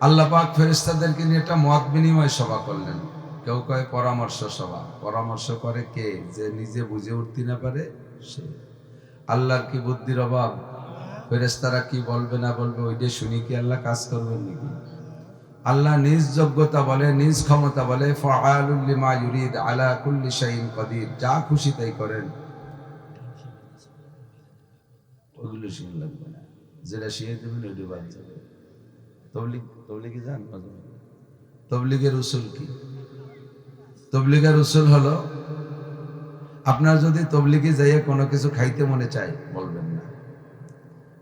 আল্লাহ পাক ফেরেস্তাদেরকে নিয়ে একটা মত বিনিময় সভা করলেন। কেউ কয় পরামর্শ সভা। পরামর্শ করে কে? যে নিজে বুঝে উঠতে না পারে, সে। আল্লাহর কি বুদ্ধির অভাব? ফেরেস্তারা কি বলবে না বলবে ওইটা শুনি কি আল্লাহ কাজ করবেন নাকি? আল্লাহ নিজ যোগ্যতা বলে, নিজ ক্ষমতা বলে ফাআলুল লিমা ইউরিদ, আলা কুল্লি কাদির, যা খুশি তাই করেন। ওগুলো শুনে লাগবে না যেটা দেবেন বাদ যাবে। তবলিগ, তবলিগে যান। তবলিগের উসুল কি? তবলিগের উসুল হলো, আপনার যদি তবলিগে যাইয়ে কোনো কিছু খাইতে মনে চায়, বলবেন না।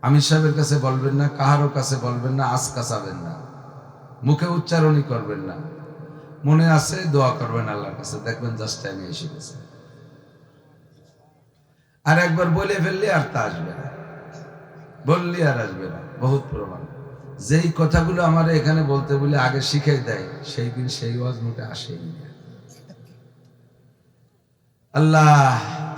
আমির সাহেবের কাছে বলবেন না, কাহারও কাছে বলবেন না আজ না। মুখে উচ্চারণই করবেন না। মনে আছে, দোয়া করবেন আল্লাহর কাছে, দেখবেন জাস্ট টাইমে এসে গেছে। আর একবার বলে ফেললে আর তা আসবে না। বললি আর আসবে না, বহুত প্রমাণ। যেই কথাগুলো আমার এখানে বলতে বলে আগে শিখাই দেয়, সেই দিন সেই ওয়াজ মুখে আসেই আল্লাহ,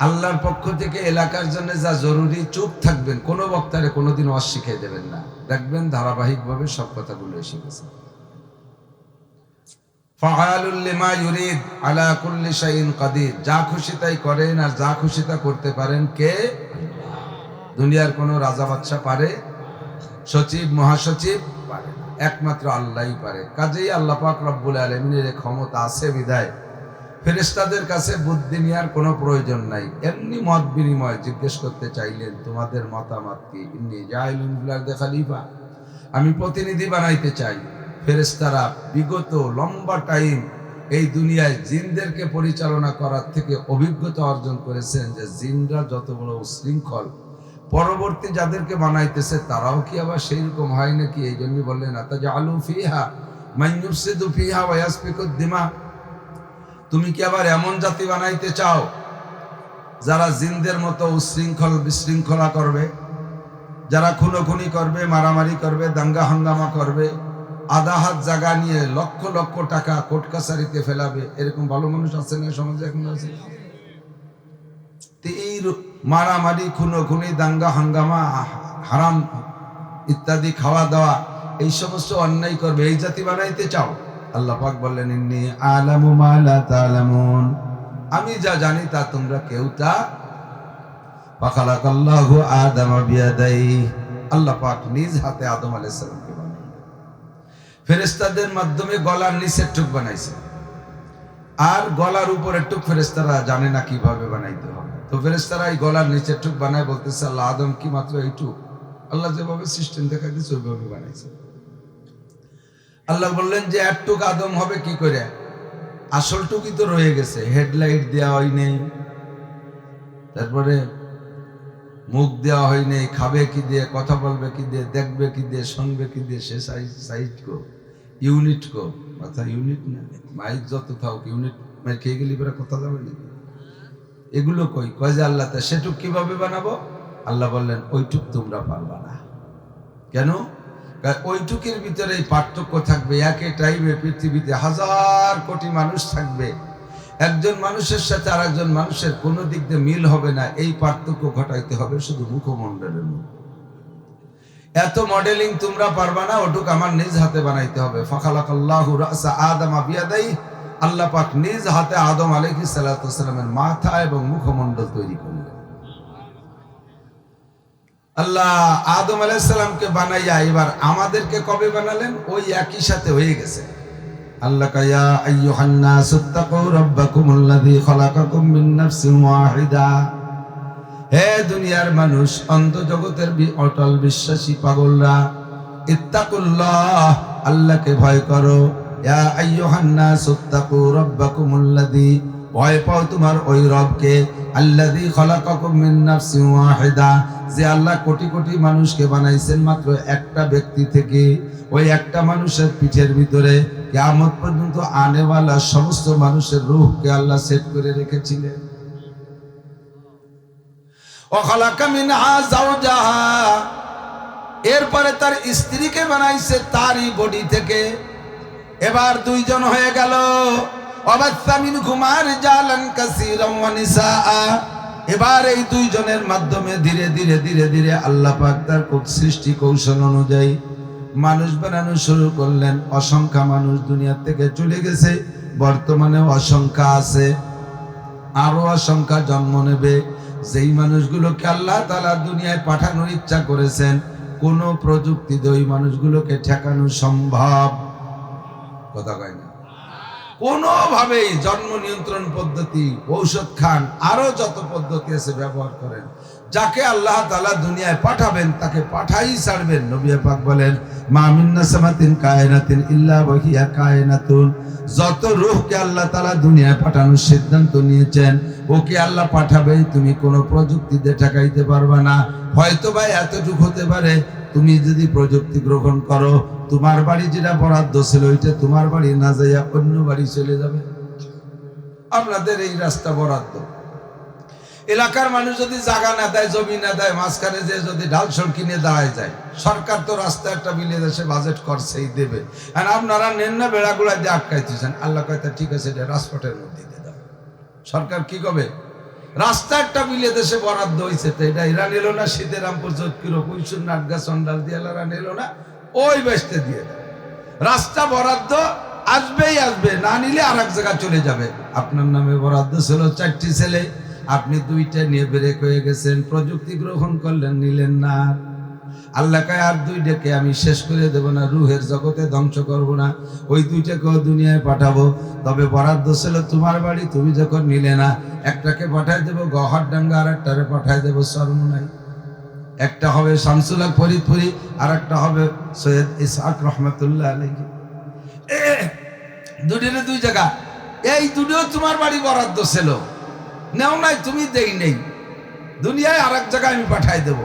আল্লাহর পক্ষ থেকে এলাকার জন্য যা জরুরি চুপ থাকবেন, কোনো বক্তারে কোনোদিন ওয়াজ শিখাই দেবেন না। দেখবেন ধারাবাহিকভাবে সব কথাগুলো এসে গেছে। যা খুশি তাই করেন আর যা খুশি তা করতে পারেন কে? দুনিয়ার কোনো রাজা বাদশা পারে সচিব, মহাসচিব পারে একমাত্র আল্লাহই পারে। কাজেই আল্লাহ পাক রব্বুল আলমিনের ক্ষমতা আছে বিধায়। ফেরেশতাদের কাছে বুদ্ধি নেওয়ার কোনো প্রয়োজন নাই। এমনি মত বিনিময় জিজ্ঞেস করতে চাইলেন, তোমাদের মতামত কি? ফিল আরদি খলিফা। আমি প্রতিনিধি বানাইতে চাই। ফেরেশতারা বিগত লম্বা টাইম এই দুনিয়ায় জিনদেরকে পরিচালনা করার থেকে অভিজ্ঞতা অর্জন করেছেন যে জিনরা যত বড় উশৃঙ্খল পরবর্তী যাদেরকে বানাইতেছে, তারাও কি আবার সেই রকম হয় নাকি? এই জন্য বললেন আতা আলু ফিহা মাইনুফসিদু ফিহা ওয়াসফিকুদ দিমা। তুমি কি আবার এমন জাতি বানাইতে চাও, যারা জিনদের মতো উশৃঙ্খল বিশৃঙ্খলা করবে? যারা খুনোখুনি করবে, মারামারি করবে, দাঙ্গা হাঙ্গামা করবে, আধা হাত জায়গা নিয়ে লক্ষ লক্ষ টাকা কোর্ট কাছারিতে ফেলাবে? এরকম ভালো মানুষ আছে না সমাজে এখন আছে? এই মারামারি, খুনোখুনি, দাঙ্গা, হাঙ্গামা, হারাম ইত্যাদি খাওয়া দাওয়া, এই সমস্ত অন্যায় করবে। এই জাতি বানাইতে চাও? আল্লাহ পাক বললেন, ইন্নি আলামু মা লা তালামুন। আমি যা জানি তা তোমরা কেউ তা ফাখালাকাল্লাহু আদম বিয়াদাই আল্লাহ পাক নিজ হাতে আদম আলাইহিস সালামকে বানাইলেন। ফেরেশতাদের মাধ্যমে গলার নিচের টুক বানাইছে আর গলার উপরের টুক ফেরেস্তারা জানে না কীভাবে বানাইতে হবে। তো ফেরেশতারা এই গলার নিচের টুক বানায় বলতেছে, আল্লাহ আদম কি মাত্র এইটুক? আল্লাহ যেভাবে সিস্টেম দেখা দিয়েছে ওইভাবে বানাইছে। আল্লাহ বললেন যে, একটুক আদম হবে কি করে? আসল টুকি তো রয়ে গেছে, হেডলাইট দেওয়া হয় নেই। তারপরে মুখ দেওয়া হয় নেই, খাবে কি দিয়ে, কথা বলবে কি দিয়ে, দেখবে কি দিয়ে, শুনবে কি দিয়ে, সে সাইজ সাইজ কো। ইউনিট কো কথা ইউনিট না? মাইক যত থাক ইউনিট মাইক খেয়ে গেলি পরে কথা যাবে নাকি? এগুলো কই? কয় যে আল্লাহ তা সেটুক কীভাবে বানাবো? আল্লাহ বললেন, ওইটুক তোমরা পারবা না। কেন? ওইটুকের ভিতরে এই পার্থক্য থাকবে। একই টাইমে পৃথিবীতে হাজার কোটি মানুষ থাকবে। একজন মানুষের সাথে আর একজন মানুষের কোনো দিক দিয়ে মিল হবে না। এই পার্থক্য ঘটাইতে হবে শুধু মুখমণ্ডলের মধ্যে। এত মডেলিং তোমরা পারবা না, ওটুক আমার নিজ হাতে বানাইতে হবে। আল্লাহ পাক নিজ হাতে আদম মাথা এবং তৈরি করলেন। আল্লাহ আদম বানাইয়া এবার আমাদেরকে কবে বানালেন? ওই একই সাথে হয়ে গেছে। আল্লাহ কায়া আইয়ুহান নাস ইত্তাকু রাব্বাকুমুল্লাযী খালাকাকুম নাফসিন ওয়াহিদা। হে দুনিয়ার মানুষ অন্ত জগতের অটল বিশ্বাসী পাগলরা, ইত্তাকুল্লাহ, আল্লাহকে ভয় করো। ইয়া আইয়ুহান নাস ইত্তাকু রাব্বাকুমুল্লাযী ভয় পাও তোমার ওই রবকে, আল্লাযী খালাকাকুম মিন নাফসিন ওয়াহিদা। যে আল্লাহ কোটি কোটি মানুষকে বানাইছেন মাত্র একটা ব্যক্তি থেকে, ওই একটা মানুষের পিঠের ভিতরে কিয়ামত পর্যন্ত আনেওয়ালা সমস্ত মানুষের রূহকে আল্লাহ সেট করে রেখেছিলেন। এরপরে তার স্ত্রীকে বানাইছে তারই বডি থেকে। এবার দুইজন হয়ে গেল। অবাস্তামিন কুমার জালান নিসাআ। এবার এই দুইজনের মাধ্যমে ধীরে ধীরে ধীরে ধীরে আল্লাহ পাক কৌ- সৃষ্টি কৌশল অনুযায়ী মানুষ বানানো শুরু করলেন। অসংখ্য মানুষ দুনিয়ার থেকে চলে গেছে। বর্তমানে অসংখ্য আছে। আরও অসংখ্য জন্ম নেবে। যেই মানুষগুলোকে আল্লাহ তালা দুনিয়ায় পাঠানোর ইচ্ছা করেছেন, কোনো প্রযুক্তি দিয়ে ওই মানুষগুলোকে ঠেকানো সম্ভব। কথা কয় কোনোভাবেই জন্ম নিয়ন্ত্রণ পদ্ধতি, ঔষধ খান আরও যত পদ্ধতি আছে ব্যবহার করেন। যাকে আল্লাহ তালা দুনিয়ায় পাঠাবেন, তাকে পাঠাই ছাড়বেন। নবী পাক বলেন, মা মিন্না সামাতিন কায়নাতিন ইল্লা বহিয়া কায়নাতুন। যত রূহকে আল্লাহ তালা দুনিয়ায় পাঠানোর সিদ্ধান্ত নিয়েছেন, ওকে আল্লাহ পাঠাবে তুমি কোনো প্রযুক্তি দিয়ে ঠেকাইতে পারবে না। হয়তো বা এতটুকু হতে পারে, তুমি যদি প্রযুক্তি গ্রহণ করো তোমার বাড়ি যেটা বরাদ্দ ছিল, ওইটা তোমার বাড়ি না যাইয়া অন্য বাড়ি চলে যাবে? আপনাদের এই রাস্তা বরাদ্দ। এলাকার মানুষ যদি জায়গা না দেয়, জমি না দেয়, মাঝখানে যে যদি ডালসর কিনে দাঁড়ায় যায়, সরকার তো রাস্তা একটা মিলে দেশে বাজেট করছেই দেবে। আর আপনারা নেন না বেড়াগুলা দিয়ে আটকাইতেছেন। আল্লাহ কয়তা ঠিক আছে, এটা রাজপথের মধ্যে দিয়ে দাও। সরকার কি করবে রাস্তা একটা মিলে দেশে বরাদ্দ হয়েছে তো এটা এরা নিল না? সীতারামপুর যোধপুর কুইশুর নাটগা দিয়ে এরা নিল না? ওই বেসতে দিয়ে রাস্তা বরাদ্দ আসবেই আসবে, না নিলে আর এক জায়গায় চলে যাবে। আপনার নামে বরাদ্দ ছিল চারটি ছেলে, আপনি দুইটা নিয়ে বেরেক হয়ে গেছেন, প্রযুক্তি গ্রহণ করলেন, নিলেন না। আল্লাহ কায়, আর দুই ডেকে আমি শেষ করে দেব না, রুহের জগতে ধ্বংস করব না, ওই দুইটাকেও দুনিয়ায় পাঠাবো। তবে বরাদ্দ ছিল তোমার বাড়ি, তুমি যখন নিলে না, একটাকে পাঠায় দেবো গহার ডাঙ্গা আর একটারে পাঠায় দেবো সরমুনাই একটা হবে শামসুল্লাহ ফরিদপুরি আর একটা হবে সৈয়দ ইসহাক রহমতুল্লাহ আলাইহি। দুটিরে দুই জায়গা। এই দুটিও তোমার বাড়ি বরাদ্দ ছিল। নেও নাই, তুমি দেই নেই। দুনিয়ায় আর এক জায়গায় আমি পাঠাই দেব।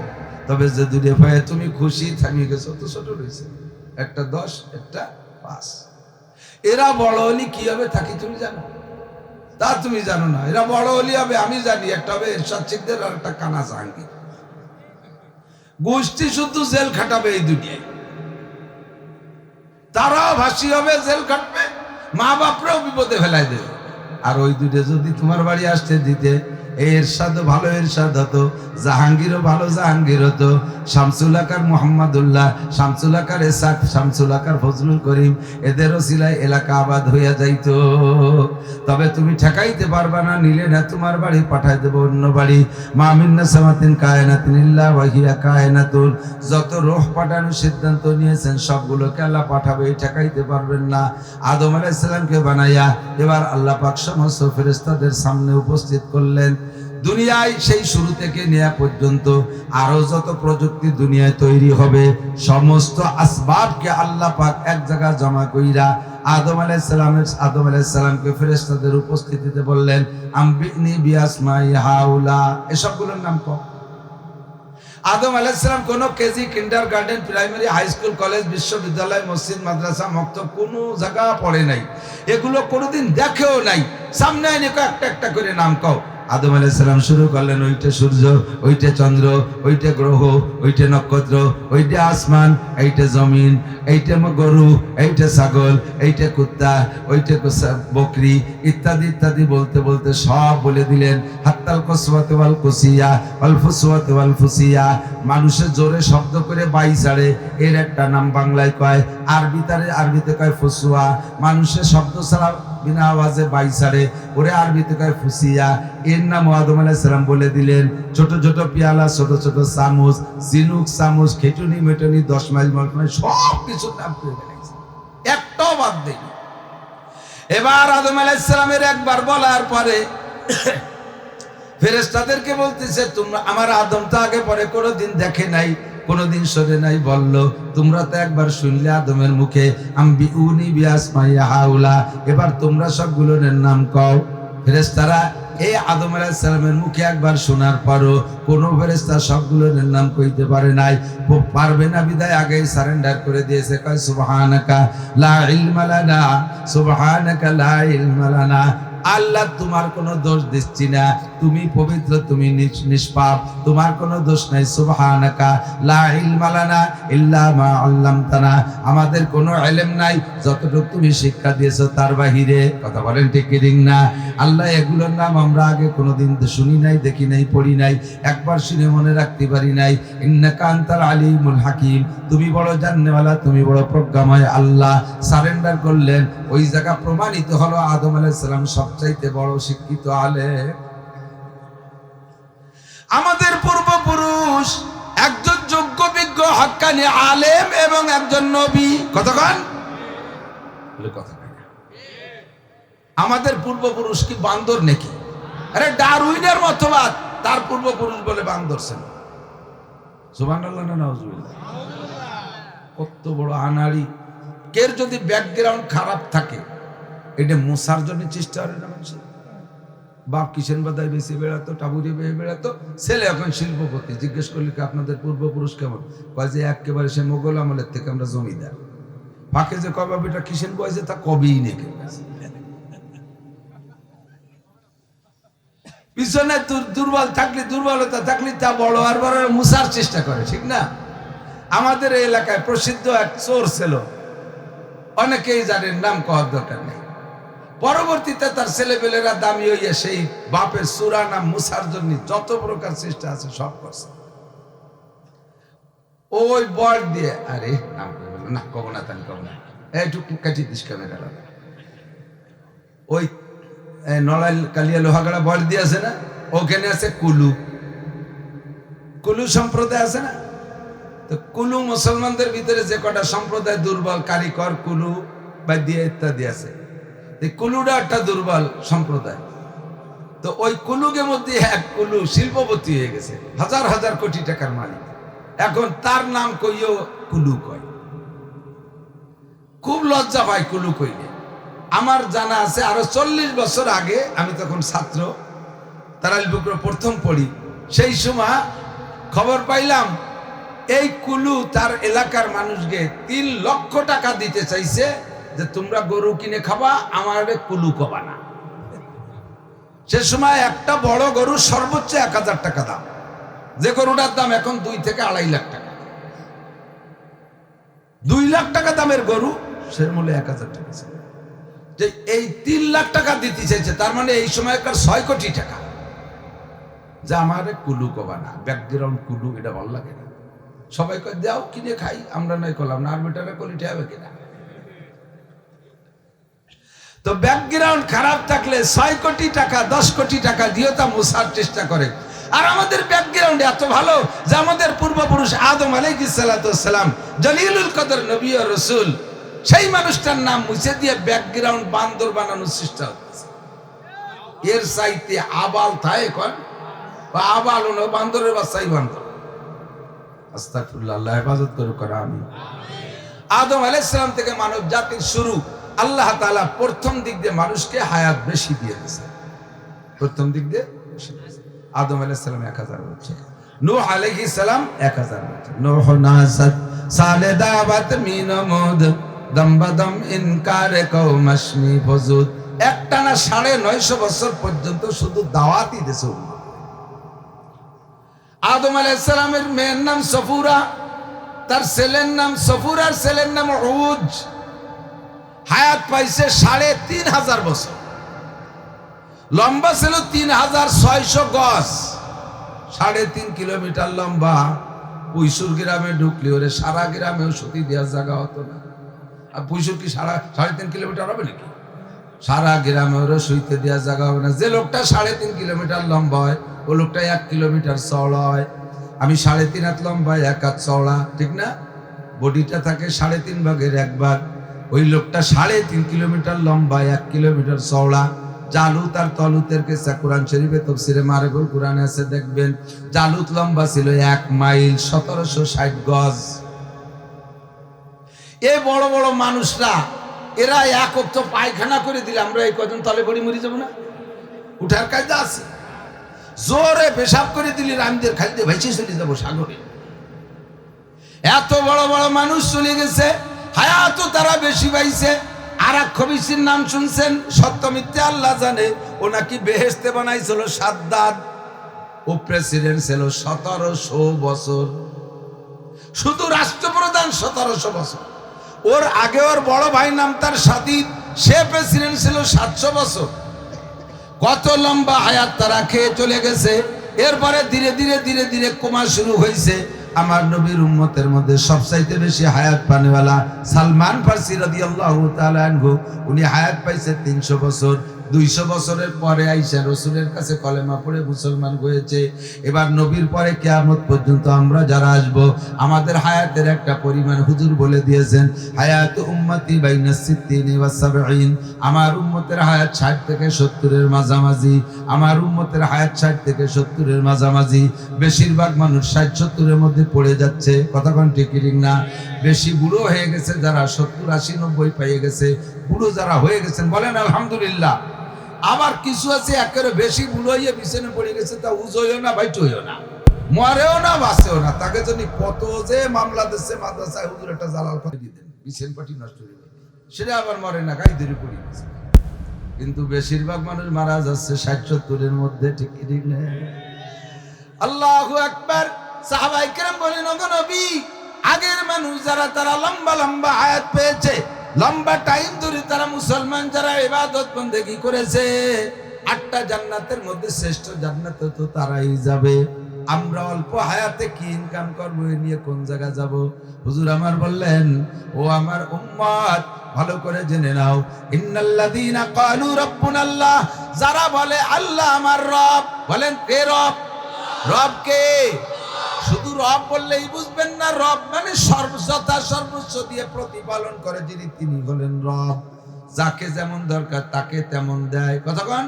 তবে যে দুটো ভাই তুমি খুশি থামিয়ে গেছো, তো ছোট রয়েছে। একটা দশ, একটা পাঁচ। এরা বড় হলি কি হবে থাকি তুমি জানো? তা তুমি জানো না। এরা বড় হলি হবে, আমি জানি। একটা হবে এরশাদ সিকদের আর একটা কানা জাহাঙ্গীর। গোষ্ঠী শুধু জেল খাটাবে এই দুনিয়ায়। তারাও ভাসি হবে, জেল খাটবে মা বাপরাও বিপদে ফেলাই দেবে। আর ওই দুটো যদি তোমার বাড়ি আসতে দিতে এরশাদও ভালো এরশাদ হতো, জাহাঙ্গীরও ভালো জাহাঙ্গীর হতো। শামসুল আকার মোহাম্মদুল্লাহ, শামসুল আকার এসাক শামসুল আকার ফজলুল করিম, এদেরও সিলাই এলাকা আবাদ হইয়া যাইত। তবে তুমি ঠেকাইতে পারবা না, নিলে না তোমার বাড়ি পাঠাই দেবো অন্য বাড়ি। মামিন্না সামাতিন কায়নাতিন ইল্লা ওয়াহিয়া কায়নাতুন। যত রোহ পাঠানোর সিদ্ধান্ত নিয়েছেন, সবগুলোকে আল্লাহ পাঠাবে ঠেকাইতে পারবেন না। আদম আলাইহিস সালামকে বানাইয়া এবার আল্লাহ পাক সমস্ত ফেরেশতাদের সামনে উপস্থিত করলেন। দুনিয়ায় সেই শুরু থেকে নেয়া পর্যন্ত আরও যত প্রযুক্তি দুনিয়ায় তৈরি হবে, সমস্ত আসবাবকে আল্লাহ পাক এক জায়গায় জমা কইরা আদম আলাইসালামের আদম আলাইসালামকে ফেরেশতাদের উপস্থিতিতে বললেন, আম্বিনি বিয়াসমাই হাউলা। এসবগুলোর নাম কম আদম আলাইসালাম কোন KG kindergarten primary, high school, college, বিশ্ববিদ্যালয়, মসজিদ, মাদ্রাসা মক্ত কোনো জায়গা পড়ে নাই। এগুলো কোনোদিন দেখেও নাই। সামনে একটা একটা করে নাম কও। আদম আলাইসালাম শুরু করলেন, ওইটা সূর্য, ওইটা চন্দ্র, ওইটা গ্রহ, ওইটা নক্ষত্র, ওইটা আসমান, এইটা জমিন, এইটা গরু, এইটা ছাগল, এইটা কুত্তা, ওইটা বকরি, ইত্যাদি ইত্যাদি বলতে বলতে সব বলে দিলেন। হাত্তাল কসওয়াত ওয়াল কুসিয়া ফুসওয়াত ওয়াল ফুসিয়া। মানুষের জোরে শব্দ করে বাই ছাড়ে। এর একটা নাম বাংলায় কয়, আরবি তারে, আরবিতে কয় ফুসুয়া মানুষের শব্দ ছাড়া বিনা আওয়াজে বাই ছাড়ে ওরে আরবিতে কয় ফুসিয়া। এর নাম আদম আলাইহিস সালাম বলে দিলেন, ছোট ছোট পিয়ালা, ছোট ছোট চামচ জিনুক চামচ খেটুনি, মেটুনি, দশ মাইল মলমাইল সব কিছুর নাম একটাও বাদ দেয়নি এবার আদম আলাইহিস সালামের একবার বলার পরে ফেরেস্তাদেরকে বলতেছে, তোমরা, আমার আদম তো আগে পরে কোনো দিন দেখে নাই কোনোদিন শোনে নাই বলল, তোমরা তো একবার শুনলে আদমের মুখে আম্বি উনি বিয়াসমাইয়া হাউলা, এবার তোমরা সবগুলোর নাম কও। ফেরেস্তারা এই আদম আলাইহিস সালামের মুখে একবার শোনার পরও কোনো ফেরেশতা সবগুলোর নাম কইতে পারে নাই। পারবে না বিদায়, আগেই সারেন্ডার করে দিয়েছে। কয়, সুবহানাকা, লা ইলমা লানা, সুবহানাকা, লা ইলমা লানা। আল্লাহ তোমার কোনো দোষ দিচ্ছি না। তুমি পবিত্র, তুমি নিষ্পাপ, তোমার কোনো দোষ নাই, সুবহানাকা, লা ইল্লা মা আল্লামতানা। আমাদের কোনো ইলম নাই, যতটুকু তুমি শিক্ষা দিয়েছ তার বাহিরে। কথা বলেন ঠিক না? আল্লাহ এগুলোর নাম আমরা আগে কোনোদিন শুনি নাই, দেখি নাই, পড়ি নাই, একবার শুনে মনে রাখতে পারি নাই। ইন্নাকা আনতাল আলিমুল হাকিম, তুমি বড় জাননেওয়ালা তুমি বড় প্রজ্ঞাময় আল্লাহ। সারেন্ডার করলেন, ওই জায়গা প্রমাণিত হলো আদম আলাইহিস সালাম সবচাইতে বড় শিক্ষিত আলেম। আমাদের পূর্বপুরুষ, একজন যোগ্য, বিজ্ঞ হক্কানি আলেম এবং একজন নবী। কতক্ষণ। আমাদের পূর্বপুরুষ কি বান্দর নাকি? আরে ডারউইনের মতবাদ। তার পূর্বপুরুষ বলে বান্দর ছিল। কত বড় আনাড়ি। কের যদি ব্যাকগ্রাউন্ড খারাপ থাকে, এটা মোসার জন্য চেষ্টা করে না মানুষের? বাপ কিষেন বাদায় বেশি বেড়াতো টাবুরি বেয়ে বেড়াতো, ছেলে এখন শিল্পপতি। জিজ্ঞেস করলে কি, আপনাদের পূর্বপুরুষ কেমন? কয় যে একেবারে সে মোগল আমলের থেকে আমরা জমিদার। ফাঁকে যে কবে বেটা কিষেন বয়সে, তা কবেই নেকে পিছনে দুর্বল থাকলে দুর্বলতা থাকলে তা বড় আর বড় মুসার চেষ্টা করে, ঠিক না? আমাদের এলাকায় প্রসিদ্ধ এক চোর ছিল। অনেকেই জানেন নাম কওয়ার দরকার নেই। পরবর্তীতে তার ছেলেপেলেরা দামি হইয়া সেই বাপের সুরা নাম মুসার জন্য যত প্রকার চেষ্টা আছে সব করছে। ওই বল দিয়ে আরে না, কব না তানি কব না। এইটুকু কাটি দিস ক্যামেরা ওই এ, নড়াইল কালিয়া লোহাগড়া বল দিয়ে আছে না? ওখানে আছে কুলু। কুলু সম্প্রদায় আছে না? তো কুলু মুসলমানদের ভিতরে যে কটা সম্প্রদায় দুর্বল কারিকর কুলু বা দিয়ে ইত্যাদি আছে। কুলুটা একটা দুর্বল সম্প্রদায়। তো ওই কুলুকের মধ্যে এক কুলু শিল্পপতি হয়ে গেছে, হাজার হাজার কোটি টাকার মালিক। এখন তার নাম কইও কুলু কয়। খুব লজ্জা পায় কুলু কইলে। আমার জানা আছে, আরও চল্লিশ বছর আগে আমি তখন ছাত্র, তারাইল বুকরো প্রথম পড়ি, সেই সময় খবর পাইলাম, এই কুলু তার এলাকার মানুষকে তিন লক্ষ টাকা দিতে চাইছে যে তোমরা গরু কিনে খাবা, আমার কুলু কবা না। সে সময় একটা বড় গরু সর্বোচ্চ এক হাজার টাকা দাম। যে গরুটার দাম এখন দুই থেকে আড়াই লাখ টাকা। দুই লাখ টাকা দামের গরু, সে মূল্য এক হাজার টাকা ছিল। যে এই তিন লাখ টাকা দিতে চাইছে, তার মানে এই সময়কার ছয় কোটি টাকা। যা আমার কুলু কবা না, ব্যাকগ্রাউন্ড কুলু, এটা ভালো লাগে না। সবাই দাও, কিনে খাই, আমরা নয় করলাম না, আর বেটারা কলিটা হবে কিনা? তো ব্যাকগ্রাউন্ড খারাপ থাকলে ছয় কোটি টাকা, দশ কোটি টাকা দিয়ে তা মোছার চেষ্টা করে। আর আমাদের ব্যাকগ্রাউন্ড এত ভালো যে আমাদের পূর্বপুরুষ আদম আলাইসালাম জলিলুল কদর নবী রসুল, সেই মানুষটার নাম মুছে দিয়ে ব্যাকগ্রাউন্ড বান্দর বানানোর চেষ্টা হচ্ছে। এর সাইতে আবাল থায় কন বা আবাল হলো বান্দরের বাচ্চাই বান্দর। আস্তাগফিরুল্লাহ, আল্লাহ হেফাজত করুক আমি আদম আলাইসালাম থেকে মানব জাতির শুরু আল্লাহ তাআলা প্রথম দিক দিয়ে মানুষকে হায়াত বেশি দিয়ে দিয়েছে। প্রথম দিক দিয়ে আদম আলাইসালাম এক হাজার বছর। নূহ আলাইহিস নূহ সালে দম্বদম ফজুদ। বছর পর্যন্ত শুধু দাওয়াতই উম্মত। আদম আলাইসালামের মেয়ের নাম সফুরা, তার ছেলের নাম সফুরার ছেলের নাম উজ হায়াত পাইছে সাড়ে তিন হাজার বছর। লম্বা ছিল তিন হাজার ছয়শো গজ। সাড়ে তিন কিলোমিটার লম্বা। পুইশুর গ্রামে ঢুকলে ওরে, সারা গ্রামেও সতী দেওয়ার জায়গা হতো না। আর পুইশুর কি সারা সাড়ে তিন কিলোমিটার হবে নাকি? সারা গ্রামে ওরে শুইতে দেওয়ার জায়গা হবে না। যে লোকটা সাড়ে তিন কিলোমিটার লম্বা হয়, ও লোকটা এক কিলোমিটার চওড়া হয়। আমি সাড়ে তিন হাত লম্বা, এক হাত চওড়া, ঠিক না? বডিটা থাকে সাড়ে তিন ভাগের এক ভাগ। ওই লোকটা সাড়ে তিন কিলোমিটার লম্বা, এক কিলোমিটার চওড়া। জালুত আর তলুতের কেসা কোরআন শরীফে তফসিরে মারেবুল কোরআনে আছে, দেখবেন। জালুত লম্বা ছিল এক মাইল, সতেরোশো ষাট গজ। এ বড় বড় মানুষরা, এরা এক অক্ত পায়খানা করে দিলে, আমরা এই কদিন তলে পড়ি মরি যাব না? উঠার কাজটা আছে। জোরে পেশাব করে দিলি, রামদের খালিতে ভেসে চলে যাব সাগরে। এত বড় বড় মানুষ চলে গেছে হায়াতও তারা বেশি পাইছে। আর এক খবিসির নাম শুনছেন? সত্য মিথ্যে আল্লাহ জানে। ও নাকি বেহেস্তে বানাইছিল সাদ্দাদ ও প্রেসিডেন্ট ছিল সতেরোশো বছর। শুধু রাষ্ট্রপ্রধান সতেরোশো বছর। ওর আগে ওর বড় ভাই নাম তার সাদিদ সে প্রেসিডেন্ট ছিল সাতশো বছর। কত লম্বা হায়াত তারা খেয়ে চলে গেছে। এরপরে ধীরে ধীরে ধীরে ধীরে কমা শুরু হয়েছে। আমার নবীর উম্মতের মধ্যে সবচাইতে বেশি হায়াত পানেওয়ালা সালমান ফার্সি রাদিয়াল্লাহু তাআলা আনহু, উনি হায়াত পাইছে তিনশো বছর। দুইশো বছরের পরে আইসা রসুলের কাছে কলেমা পড়ে মুসলমান হয়েছে। এবার নবীর পরে কেয়ামত পর্যন্ত আমরা যারা আসব, আমাদের হায়াতের একটা পরিমাণ হুজুর বলে দিয়েছেন, হায়াত উম্মতি বাইনা সিদ্দিন ওয়া আমার উম্মতের হায়াত ষাট থেকে সত্তরের মাঝামাঝি, আমার উম্মতের হায়াত ষাট থেকে সত্তরের মাঝামাঝি। বেশিরভাগ মানুষ ষাট সত্তরের মধ্যে পড়ে যাচ্ছে, কথা কোন ঠিক ঠিক না? বেশি বুড়ো হয়ে গেছে যারা সত্তর, আশি, নব্বই পেয়ে গেছে, বুড়ো যারা হয়ে গেছেন, বলেন আলহামদুলিল্লাহ। আবার কিছু আছে, একেবারে বেশি বুড়ো হয়ে বিছানে পড়ে গেছে, তা উজ হইও না বাইটইও না। মরেও না, বাঁচেও না। তাকে যদি কত যে মামলা দিচ্ছে মাদ্রাসায় হুজুর একটা জালাল করে দিয়ে দেন। বিছেন পাটি নষ্ট হয়ে যাবে সেটা আবার মরে না গাই ধরে পড়ে গেছে। কিন্তু বেশিরভাগ মানুষ মারা যাচ্ছে ষাট সত্তরের মধ্যে, ঠিক আল্লাহ একবার সাহাবাই কেরাম বলেন নবী, আগের মানুষ যারা, তারা লম্বা লম্বা হায়াত পেয়েছে। লম্বা টাইম ধরে তারা মুসলমান যারা ইবাদত বন্দেগী করেছে, আটটা জান্নাতের মধ্যে শ্রেষ্ঠ জান্নাত তো তারাই যাবে। আমরা অল্প হায়াতে কি ইনকাম করব, এ নিয়ে কোন জায়গা যাব? হুজুর আমার বললেন, ও আমার উম্মত, ভালো করে জেনে নাও। ইন্নাল্লাযীনা ক্বালু রাব্বুনাল্লাহ, যারা বলে, আল্লাহ আমার রব। বলেন, কে রব? রব কে? শুধু রব বললেই বুঝবেন না, রব মানে সর্বসতা সর্বস্ব দিয়ে প্রতিপালন করে যিনি তিনি হলেন রব। যাকে যেমন দরকার তাকে তেমন দেয়। কতক্ষণ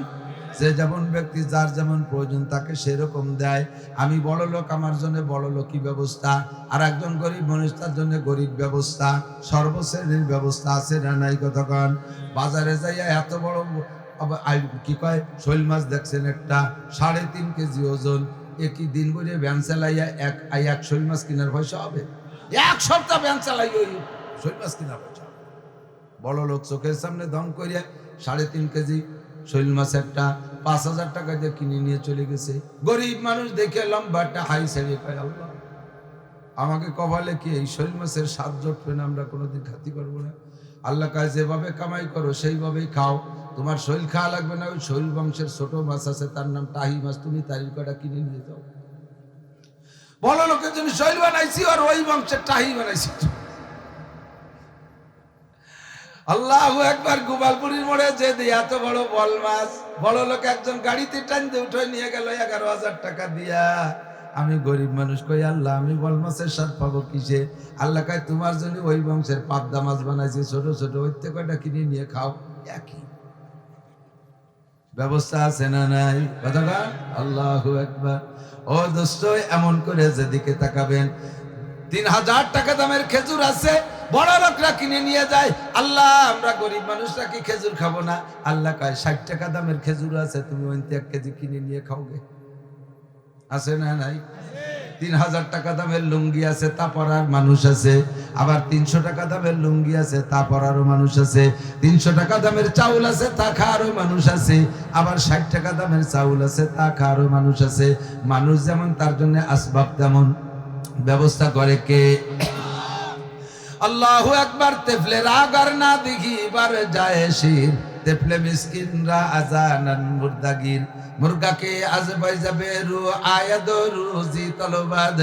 যে যেমন ব্যক্তি যার যেমন প্রয়োজন তাকে সেরকম দেয়। আমি বড় লোক, আমার জন্য বড় লোকই ব্যবস্থা? আর একজন গরিব মানুষ তার জন্য গরিব ব্যবস্থা? সর্বশ্রেণীর ব্যবস্থা আছে না নাই? কতক্ষণ বাজারে যাইয়া এত বড় কি কয়? শৈল মাছ দেখছেন একটা, সাড়ে তিন কেজি ওজন। একই দিন বলে ভ্যান চালাইয়া এক আই এক শৈল মাছ কেনার পয়সা হবে? এক সপ্তাহ ভ্যান চালাই ওই শৈল মাছ কেনার পয়সা হবে। বড় লোক চোখের সামনে দম করিয়া সাড়ে তিন কেজি শৈল মাছ একটা পাঁচ হাজার টাকা দিয়ে কিনে নিয়ে চলে গেছে। গরিব মানুষ দেখে লম্বাটা হাই ছেড়ে পায় আল্লাহ, আমাকে কপালে কি এই শৈল মাছের স্বাদ জটবে না? আমরা কোনোদিন খাতি করব না। আল্লাহ কাজ যেভাবে কামাই করো, সেইভাবেই খাও। তোমার শৈল খাওয়া লাগবে না, ওই শৈল বংশের ছোট মাছ আছে, তার নাম টাহি মাছ, তুমি তারিখ কটা কিনে নিয়ে যাও। বলো লোকের জন্য শৈল বানাইছি আর ওই বংশের টাহি বানাইছি। আল্লাহ একবার গোপালপুরীর মোড়ে যে এত বড় বল মাছ, বড় লোক একজন গাড়িতে টানতে উঠে নিয়ে গেল, এগারো হাজার টাকা দিয়া। আমি গরিব মানুষ কই, আল্লাহ, আমি বল মাছের স্বাদ পাবো কিসে? আল্লাহ কয়, তোমার জন্য ওই বংশের পাবদা মাছ বানাইছি, ছোট ছোট, ওই কয়টা কিনে নিয়ে খাও? একই। ব্যবস্থা আছে না নাই? আল্লাহু একবার ও দোস্ত, এমন করে যেদিকে তাকাবেন, তিন হাজার টাকা দামের খেজুর আছে, বড় লোকরা কিনে নিয়ে যায়। আল্লাহ, আমরা গরিব মানুষরা কি খেজুর খাব না? আল্লাহ কয়, ষাট টাকা দামের খেজুর আছে, তুমি ওই এক কেজি কিনে নিয়ে খাওগে। আছে না নাই? তিন হাজার টাকা দামের লুঙ্গি আছে, তা পরার মানুষ আছে। আবার তিনশো টাকা দামের লুঙ্গি আছে, তা পরারও মানুষ আছে। তিনশো টাকা দামের চাউল আছে, তা খাওয়ারও মানুষ আছে। আবার ষাট টাকা দামের চাউল আছে, তা খাওয়ারও মানুষ আছে। মানুষ যেমন, তার জন্য আসবাব তেমন। ব্যবস্থা করে কে? আল্লাহু একবার তেফলে রাগার না দেখিবার যায় শির। তেফলে মিসকিনরা আজানান মুর্দাগির মুরগাকে আজ বাই যাবে রু আয়াদ, রুজি তলবাদ।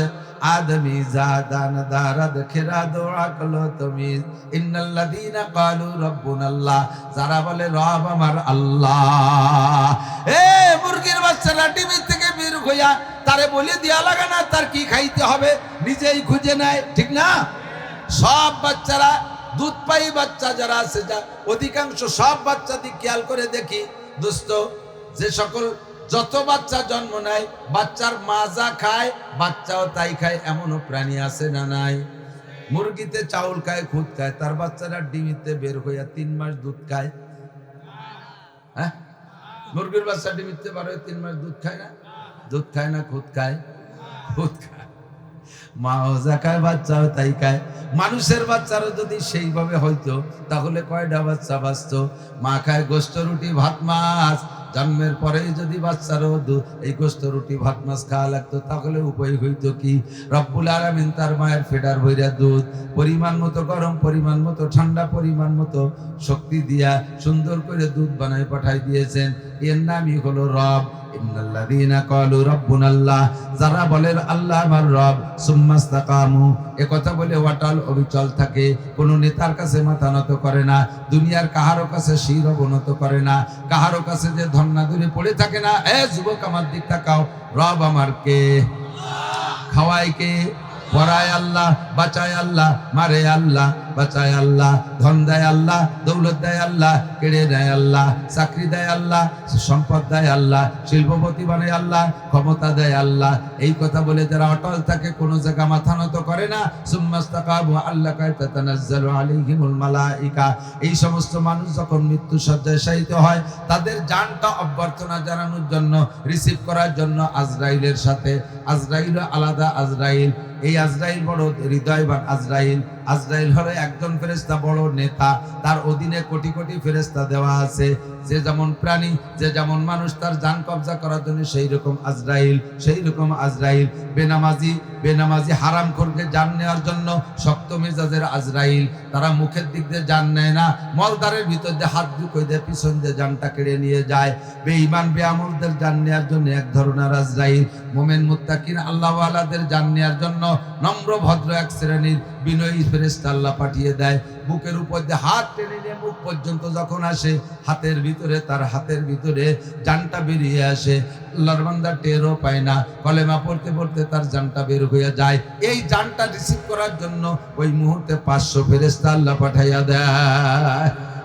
আদমি জাদান দারাদ, খেরাদ আকল তমিজ। ইন্নাল্লাযীনা ক্বালু রাব্বুনাল্লাহ, যারা বলে, রব আমার আল্লাহ। এ মুরগির বাচ্চারা টিভি থেকে বের হইয়া তারে বলে দিয়া লাগা না, তার কি খাইতে হবে? নিজেই খুঁজে নেয়, ঠিক না? সব বাচ্চারা দুধ পাই বাচ্চা যারা আছে, যা অধিকাংশ সব বাচ্চা দিক খেয়াল করে দেখি। দোস্ত, যে সকল যত বাচ্চা জন্ম নেয়, বাচ্চার মা যা খায়, বাচ্চাও তাই খায়, এমনও প্রাণী আছে না নাই? মুরগিতে চাউল খায় খুদ খায়, তার বাচ্চারা ডিমিতে বের হইয়া তিন মাস দুধ খায়। হ্যাঁ? মুরগির বাচ্চা ডিমিতে বার হয়ে তিন মাস দুধ খায় না? দুধ খায় না খুদ খায়? খুদ খায়। মাও যা খায় বাচ্চাও তাই খায়। মানুষের বাচ্চারও যদি সেইভাবে হইতো, তাহলে কয়টা বাচ্চা বাঁচতো? মা খায় গোস্ত, রুটি, ভাত, মাছ। জন্মের পরেই যদি বাচ্চারও এই গোস্ত, রুটি, ভাত, মাছ খাওয়া লাগতো, তাহলে উপায় হইতো কি? রব্বুল আলামিন তার মায়ের ফেডার ভৈরা দুধ, পরিমাণ মতো গরম, পরিমাণ মতো ঠান্ডা, পরিমাণ মতো শক্তি দিয়া সুন্দর করে দুধ বানায় পাঠাই দিয়েছেন। এর নামই হলো রব। যারা বলেন, আল্লাহ আমার রব সুম্মাস্তাকামু এ কথা বলে ওয়াটাল অবিচল থাকে, কোন নেতার কাছে মাথা করে না, দুনিয়ার কাহারো কাছে শির অবনত করে না, কাহারো কাছে যে ধন্না দূরে পড়ে থাকে না, এ যুবক আমার দিক তাকাও, রব আমার কে? খাওয়ায় কে? পড়ায় আল্লাহ, বাঁচায় আল্লাহ, মারে আল্লাহ বাঁচায় আল্লাহ, ধন দেয় আল্লাহ, দৌলত দেয় আল্লাহ, কেড়ে দেয় আল্লাহ, চাকরি দেয় আল্লাহ, সম্পদ দেয় আল্লাহ, শিল্পপতি বানায় আল্লাহ, ক্ষমতা দেয় আল্লাহ। এই কথা বলে যারা অটল থাকে, কোনো জায়গা মাথা নত করে না। এই সমস্ত মানুষ যখন মৃত্যু সজ্জায় শায়িত হয়, তাদের জানটা অভ্যর্থনা জানানোর জন্য, রিসিভ করার জন্য আজরাইলের সাথে। আজরাইল আলাদা আজরাইল। এই আজরাইল বড় হৃদয়বান আজরাইল। আজরাইল হলো একজন ফেরেস্তা বড় নেতা, তার অধীনে কোটি কোটি ফেরেস্তা দেওয়া আছে। যে যেমন প্রাণী, যে যেমন মানুষ, তার যান কবজা করার জন্য সেই রকম আজরাইল সেই রকম আজরাইল। বেনামাজি বেনামাজি হারাম করকে জান নেওয়ার জন্য শক্ত মেজাজের আজরাইল। তারা মুখের দিক দিয়ে জান নেয় না মলদারের ভিতর দিয়ে হাত ঢুকোই দিয়ে পিছন দিয়ে যানটা কেড়ে নিয়ে যায়। বেঈমান, বেআমলদের জান নেওয়ার জন্য এক ধরনের আজরাইল। মোমেন মুত্তাকিন আল্লাহ আলাদের জান নেওয়ার জন্য নম্র ভদ্র এক শ্রেণির বিনয়ী ফেরেস্তা আল্লাহ পাঠিয়ে দেয়। বুকের উপর দিয়ে হাত টেনে নিয়ে মুখ পর্যন্ত যখন আসে, হাতের ভিতরে তার হাতের ভিতরে জানটা বেরিয়ে আসে। আল্লাহর টেরও পায় না। কলেমা পড়তে পড়তে তার জানটা বের হয়ে যায়। এই জানটা রিসিভ করার জন্য ওই মুহূর্তে পাঁচশো ফেরেস্তা আল্লাহ পাঠাইয়া দেয়।